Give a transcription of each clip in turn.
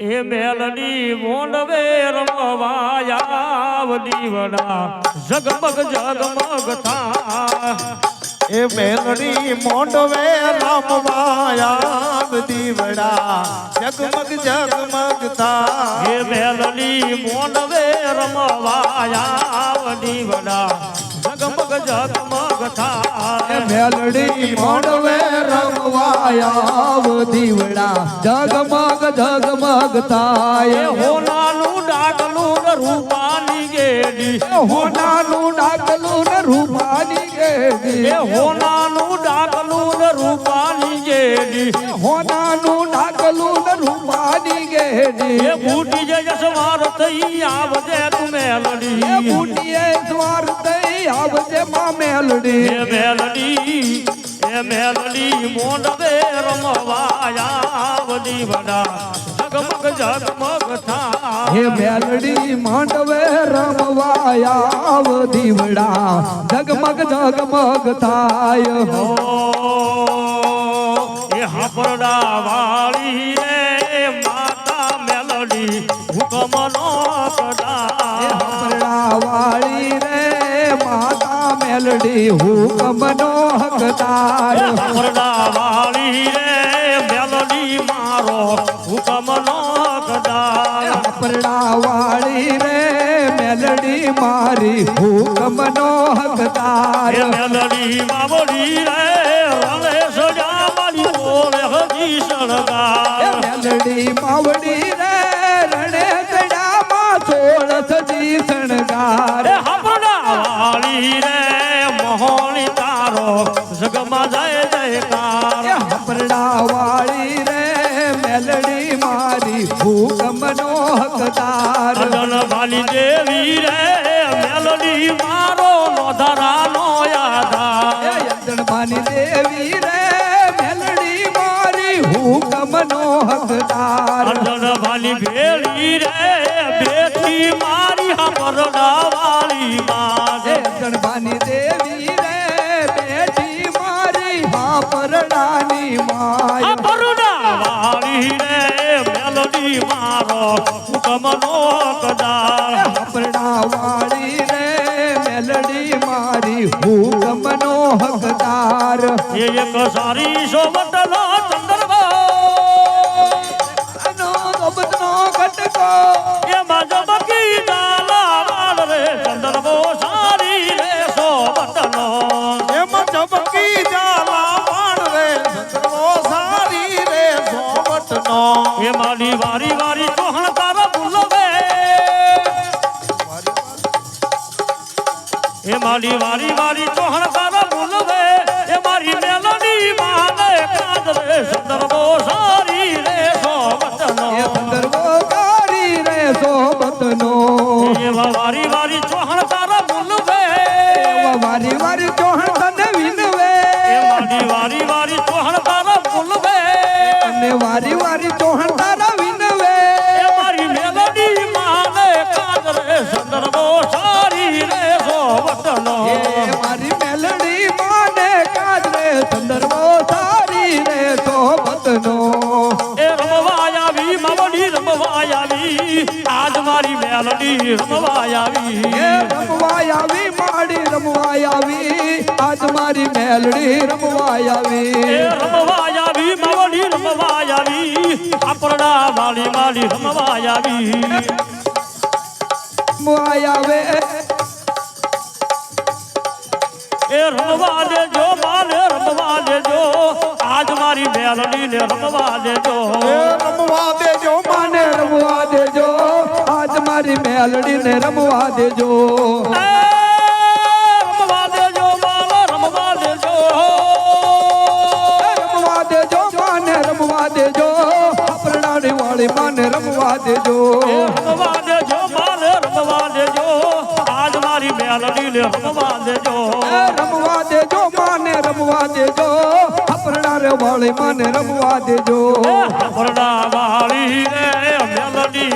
એ મેલડી મોંડવે રમવાયા દીવડા જગમગ જગમગ થા. એ મેલડી મોંડવે રમવાયા દીવડા જગમગ જગમગ થા. એ મેલડી મોંડવે રમવાયા દીવડા જગમગ જગમગ એ થા મેલડી મોડવે રમવાયા દીવડા જગમગ જગમગ થાય. હોનાનું ડાકલું ને રૂપાની ગેડી. હોનાનું ડાકલું ને રૂપાની ગેડી. હોનાનું ડાકલું ને રૂપાની ગેડી. હોનાનું ગેડી એ બૂટી જે જસવાર થઈ આવજે તું એ મેલડી. એ સ્વાર દઈ આવજે માં મેલડી. એ મેલડી એ મેલડી મોંડવે રમવાયા વડી વડા. જગમગ જગમગ થા. હે મેલડી માંડવે રમવાયા દીવડા જગમગ જગમગ થાય. હો એ હાપરડા વાળી મેલડી હુકમનો હકદાર હાપરડા વાળી રે મેલડી મારો હુકમનો કડા હપરડા વાળી રે મેલડી મારી હુકમનો હકદાર. એ મેલડી માવડી રે મારી હુકમનો હકદાર. અજન વાલી દેવી રે મેલડી મારો નોધરાનો નો યાદા વાલી દેવી રે મેલડી મારી હુકમનો હકદાર. અજન વાલી ભેળી રે બેઠી મારી હા વાળી હાપરડા વાળી રે મેલડી મારો. હુકમનો કદાર હપરડા વાળી રે મેલડી મારી. હુકમનો હકદાર. એક સારી સોવટનો એ મારી વારી વારી ચોહણ સારા બોલવે એ મારી મેલડી માને કાદ રે મેલડી રમવા આવી. રમવા આવી માડી રમવા આવી. આજ મારી મેલડી રમવા આવી. રમવા આવી માવડી રમવા આવી. આપણા વાળી વાળી રમવા આવી. રમવા આવે. એ રમવા દેજો માને રમવા દેજો. આજ મારી મેલડી ને રમવા દેજો. મારી ને રમવા દેજો. રમવા દેજો માને રમવા દેજો. રમવા દેજો માને રમવા દેજો. પ્રણાણી વાળી માને રમવા દેજો. રમવા દેજો માને રમવા દેજો. આજ મારી મેલડી રમવા દેજો. રમવા દેજો માને રમવા દેજો. પ્રણાણે વાળી માને રમવા દેજો. આપણા વાળી રે મેલડી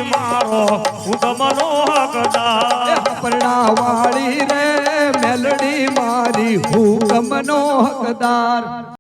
વાળી